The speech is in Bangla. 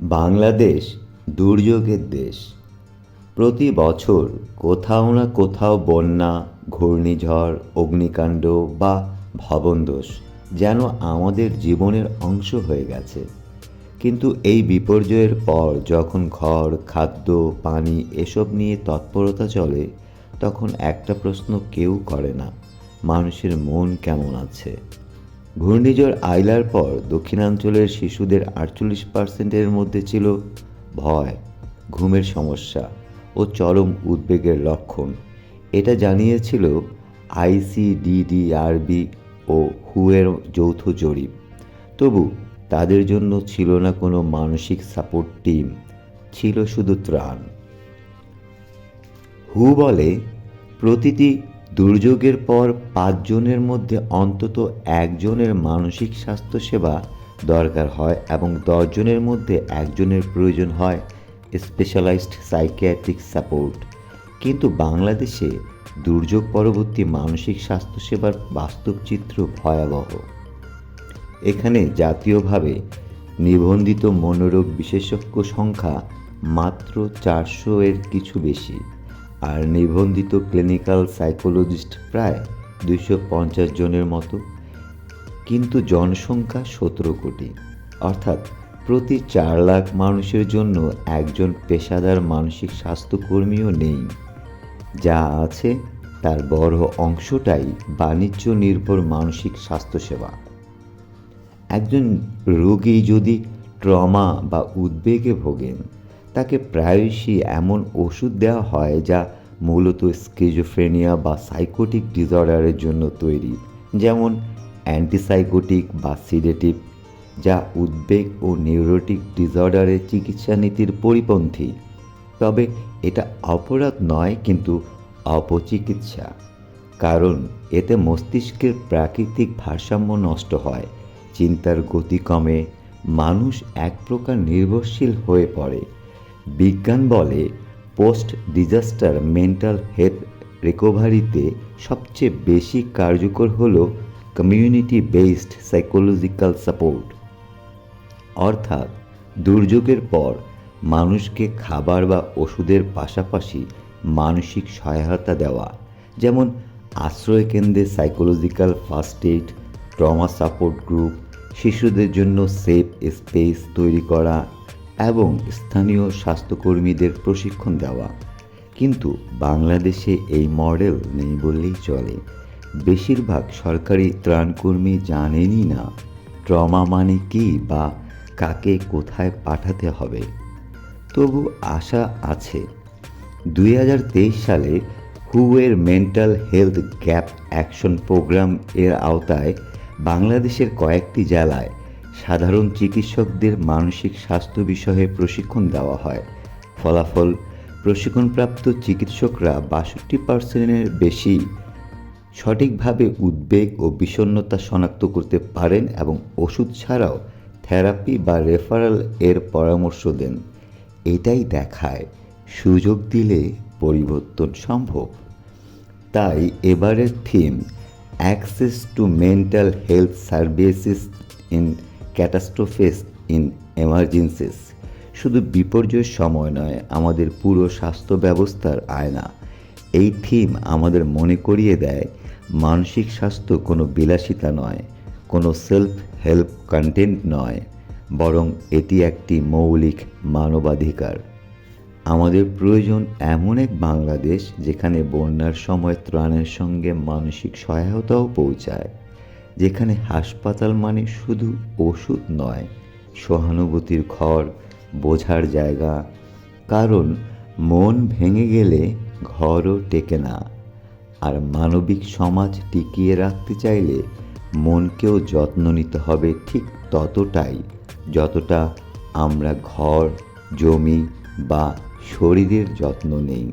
বাংলাদেশ দুর্যোগের দেশ। প্রতি বছর কোথাও না কোথাও বন্যা, ঘূর্ণিঝড়, অগ্নিকাণ্ড বা ভবনদোষ যেন আমাদের জীবনের অংশ হয়ে গেছে। কিন্তু এই বিপর্যয়ের পর যখন ঘর, খাদ্য, পানি এসব নিয়ে তৎপরতা চলে, তখন একটা প্রশ্ন কেউ করে না, মানুষের মন কেমন আছে? ঘূর্ণিঝড় আইলার পর দক্ষিণাঞ্চলের শিশুদের আটচল্লিশ পার্সেন্টের মধ্যে ছিল ভয়, ঘুমের সমস্যা ও চরম উদ্বেগের লক্ষণ। এটা জানিয়েছিল আইসিডিডিআরবি ও হুয়ের যৌথ জরিপ। তবু তাদের জন্য ছিল না কোনো মানসিক সাপোর্ট টিম, ছিল শুধু ত্রাণ। হু বলে, প্রতিটি দুর্যোগের পর পাঁচজনের মধ্যে অন্তত একজনের মানসিক স্বাস্থ্যসেবা দরকার হয় এবং দশজনের মধ্যে একজনের প্রয়োজন হয় স্পেশালাইজড সাইকিয়াট্রিক সাপোর্ট। কিন্তু বাংলাদেশে দুর্যোগ পরবর্তী মানসিক স্বাস্থ্যসেবার বাস্তব চিত্র ভয়াবহ। এখানে জাতীয়ভাবে নিবন্ধিত মনোরোগ বিশেষজ্ঞ সংখ্যা মাত্র চারশো এর কিছু বেশি। আর নিবন্ধিত ক্লিনিক্যাল সাইকোলজিস্ট প্রায় দুইশো পঞ্চাশ জনের মতো, কিন্তু জনসংখ্যা সতেরো কোটি। অর্থাৎ প্রতি চার লাখ মানুষের জন্য একজন পেশাদার মানসিক স্বাস্থ্যকর্মীও নেই। যা আছে তার বড় অংশটাই বাণিজ্য নির্ভর মানসিক স্বাস্থ্যসেবা। একজন রোগী যদি ট্রমা বা উদ্বেগে ভোগেন তাকে প্রায়শই এমন ওষুধ দেওয়া হয় যা মূলত স্কিজোফ্রেনিয়া বা সাইকোটিক ডিসঅর্ডারের জন্য তৈরি, যেমন অ্যান্টিসাইকোটিক বা সিডেটিভ যা উদ্বেগ ও নিউরোটিক ডিসঅর্ডারের চিকিৎসা নীতির পরিপন্থী। তবে এটা অপরাধ নয়, কিন্তু অপচিকিৎসা, কারণ এতে মস্তিষ্কের প্রাকৃতিক ভারসাম্য নষ্ট হয়, চিন্তার গতি কমে, মানুষ এক প্রকার নির্ভরশীল হয়ে পড়ে। বিজ্ঞান বলে পোস্ট ডিজাস্টার মেন্টাল হেলথ রিকভারিতে সবচেয়ে বেশি কার্যকর হল কমিউনিটি বেসড সাইকোলজিক্যাল সাপোর্ট। অর্থাৎ দুর্যোগের পর মানুষকে খাবার বা ওষুধের পাশাপাশি মানসিক সহায়তা দেওয়া, যেমন আশ্রয়কেন্দ্রে psychological first aid, trauma support group, শিশুদের জন্য সেফ স্পেস তৈরি করা এবং স্থানীয় স্বাস্থ্যকর্মীদের প্রশিক্ষণ দেওয়া। কিন্তু বাংলাদেশে এই মডেল নেই বললেই চলে। বেশিরভাগ সরকারি ত্রাণকর্মী জানেনই না ট্রমা মানে কি বা কাকে কোথায় পাঠাতে হবে। তবু আশা আছে। দু হাজার তেইশ সালে হুয়ের mental health gap action programme এর আওতায় বাংলাদেশের কয়েকটি জেলায় সাধারণ চিকিৎসকদের মানসিক স্বাস্থ্য বিষয়ে প্রশিক্ষণ দেওয়া হয়। ফলাফল, প্রশিক্ষণপ্রাপ্ত চিকিৎসকরা বাষট্টি পার্সেন্টের বেশি সঠিকভাবে উদ্বেগ ও বিষণ্ণতা শনাক্ত করতে পারেন এবং ওষুধ ছাড়াও থেরাপি বা রেফারেল এর পরামর্শ দেন। এটাই দেখায় সুযোগ দিলে পরিবর্তন সম্ভব। তাই এবারের theme, access to mental health services in catastrophes in emergencies. শুধু বিপর্যয়ের সময় নয়, আমাদের পুরো স্বাস্থ্য ব্যবস্থার আয়না। এই থিম আমাদের মনে করিয়ে দেয়, মানসিক স্বাস্থ্য কোনো বিলাসিতা নয়, কোনো সেলফ হেল্প কন্টেন্ট নয়, বরং এটি একটি মৌলিক মানবাধিকার। আমাদের প্রয়োজন এমন এক বাংলাদেশ যেখানে বন্যার সময় ত্রাণের সঙ্গে মানসিক সহায়তাও পৌঁছায়। যেখানে হাসপাতাল মানে শুধু ওষুধ নয়, সহানুভূতির ঘর বোঝার জায়গা। কারণ মন ভেঙে গেলে ঘরও টেকে না। আর মানবিক সমাজ টিকিয়ে রাখতে চাইলে মনকেও যত্ন নিতে হবে ঠিক ততটাই, যতটা আমরা ঘর, জমি বা শরীরের যত্ন নেই।